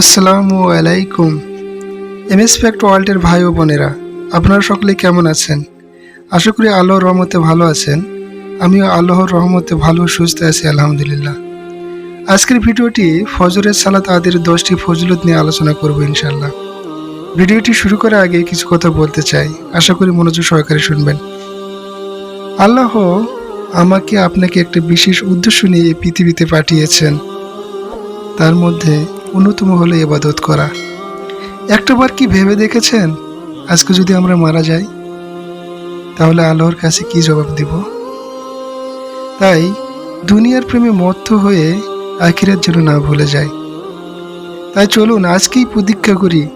আসসালামু আলাইকুম। এমএসপেক্ট ওয়ার্ল্ডের ভাই ও বোনেরা, আপনারা সকলে কেমন আছেন? আশা করি আল্লাহর রহমতে ভালো আছেন। আমিও আল্লাহর রহমতে ভালো, সুস্থ আছি, আলহামদুলিল্লাহ। আজকের ভিডিওটি ফজরের সালাত আদের দশটি ফজলত নিয়ে আলোচনা করব ইনশাল্লাহ ভিডিওটি শুরু করার আগে কিছু কথা বলতে চাই। আশা করি মনোযোগ সহকারে শুনবেন। আল্লাহ আমাকে আপনাকে একটা বিশেষ উদ্দেশ্য নিয়ে পৃথিবীতে পাঠিয়েছেন। তার মধ্যে অন্যতম হলো এবাদত করা। একটাবার কি ভেবে দেখেছেন? আজকে যদি আমরা মারা যাই, তাহলে আল্লাহর কাছে কি জবাব দিব? তাই দুনিয়ার প্রেমে মত্ত হয়ে আখিরাত যেন না ভুলে যায়। তাই চলুন আজকেই প্রতীক্ষা করি।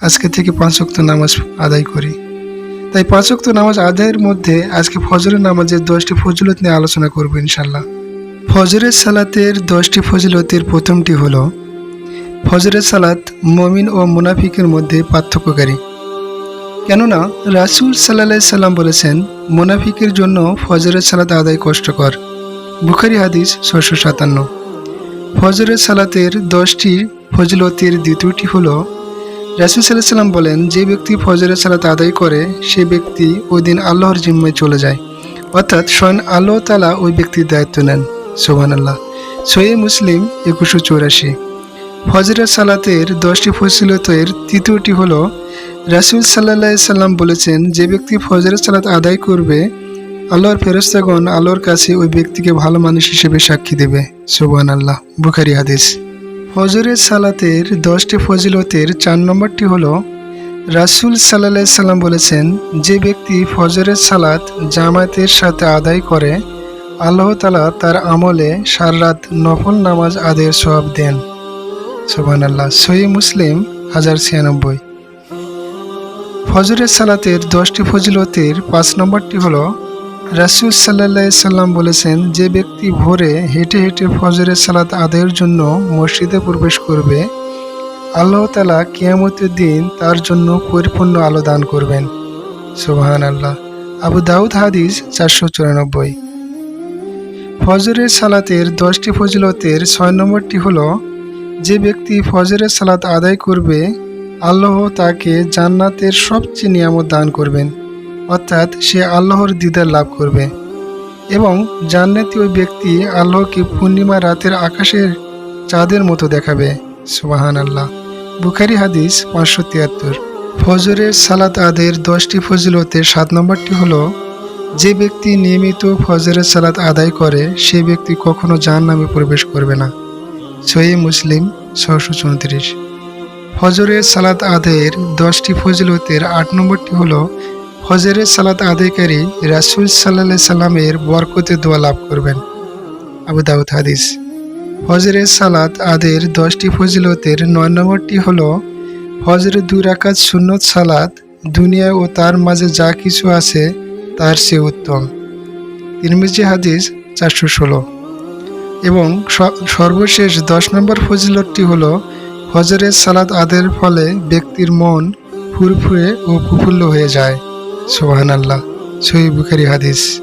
আজকে থেকে পাঁচ ওয়াক্ত নামাজ আদায় করি। তাই পাঁচ ওয়াক্ত নামাজ আদায়ের মধ্যে আজকে ফজরের নামাজের দশটি ফজলত নিয়ে আলোচনা করব ইনশাল্লাহ ফজরের সালাতের দশটি ফজিলতের প্রথমটি হল, ফজরের সালাত মমিন ও মুনাফিকের মধ্যে পার্থক্যকারী। কেননা, রাসুল সাল্লাহ সাল্লাম বলেছেন, মুনাফিকের জন্য ফজরের সালাত আদায় কষ্টকর। বুখারি হাদিস ছশো সাতান্ন। ফজরের সালাতের দশটি ফজিলতের দ্বিতীয়টি হল, রাসুল সাল্লাহ সাল্লাম বলেন, যে ব্যক্তি ফজরের সালাত আদায় করে, সে ব্যক্তি ওই দিন আল্লাহর জিম্মায় চলে যায়। অর্থাৎ স্বয়ং আল্লাহ তালা ওই ব্যক্তির দায়িত্ব নেন। সোহান আল্লাহ সহি মুসলিম একুশশো চৌরাশি। ফজরের সালাতের দশটি ফসিলতের তৃতীয়টি হল, রাসুল সাল্লাহ সাল্লাম বলেছেন, যে ব্যক্তি ফজরের সালাত আদায় করবে, আল্লাহর ফেরস্তাগণ আল্লাহর কাছে ওই ব্যক্তিকে ভালো মানুষ হিসেবে সাক্ষী দেবে। সোহান আল্লাহ বুখারি হাদিস। ফজরের সালাতের দশটি ফজিলতের চার নম্বরটি হল, রাসুল সাল্লাহ সাল্লাম বলেছেন, যে ব্যক্তি ফজরের সালাত জামায়াতের সাথে আদায় করে আল্লাহ তালা তার আমলে সাররাত নফল নামাজ আদের সব দেন। সোহান আল্লাহ সহি মুসলিম হাজার ছিয়ানব্বই। ফজরের সালাতের দশটি ফজিলতের পাঁচ নম্বরটি হল, রাসুল সাল্লাহ সাল্লাম বলেছেন, যে ব্যক্তি ভোরে হেঁটে হেঁটে ফজরের সালাত আদায়ের জন্য মসজিদে প্রবেশ করবে, আল্লাহ তালা কিয়ামতের দিন তার জন্য পরিপূর্ণ আলো দান করবেন। সোহান আল্লাহ আবু দাউদ হাদিস চারশো চুরানব্বই। ফজরের সালাতের দশটি ফজিলতের ছয় নম্বরটি হল, যে ব্যক্তি ফজরের সালাত আদায় করবে, আল্লাহ তাকে জান্নাতের সবচেয়ে নিয়ামত দান করবেন, অর্থাৎ সে আল্লাহর দিদার লাভ করবে। এবং জান্নাতি ওই ব্যক্তি আল্লাহকে পূর্ণিমা রাতের আকাশের চাঁদের মতো দেখাবে। সুবাহান আল্লাহ বুখারি হাদিস পাঁচশো তিয়াত্তর। ফজরের সালাত আদের দশটি ফজিলতের সাত নম্বরটি হলো যে ব্যক্তি নিয়মিত ফজরের সালাত আদায় করে, সে ব্যক্তি কখনো জাহান নামে প্রবেশ করবে না। সহি মুসলিম ছশো চৌত্রিশ। ফজরের সালাত আদায়ের দশটি ফজিলতের আট নম্বরটি হল, ফজরের সালাত আদায়কারী রাসুল সাল্লাহ সাল্লামের বরকতে দোয়া লাভ করবেন। আবু দাউদ হাদিস। ফজরের সালাত আদের দশটি ফজিলতের নয় নম্বরটি হল, ফজরের দুই রাকাত সুন্নত সালাত, দুনিয়া ও তার মাঝে যা কিছু আছে তার সে উত্তম। তিরমিজি হাদিস চারশো ষোলো। এবং সর্বশেষ দশ নম্বর ফজিলতটি হল হজরের সালাদ আদের ফলে ব্যক্তির মন ফুরফুরে ও প্রফুল্ল হয়ে যায়। সোহান আল্লাহ সহি বুখারি হাদিস।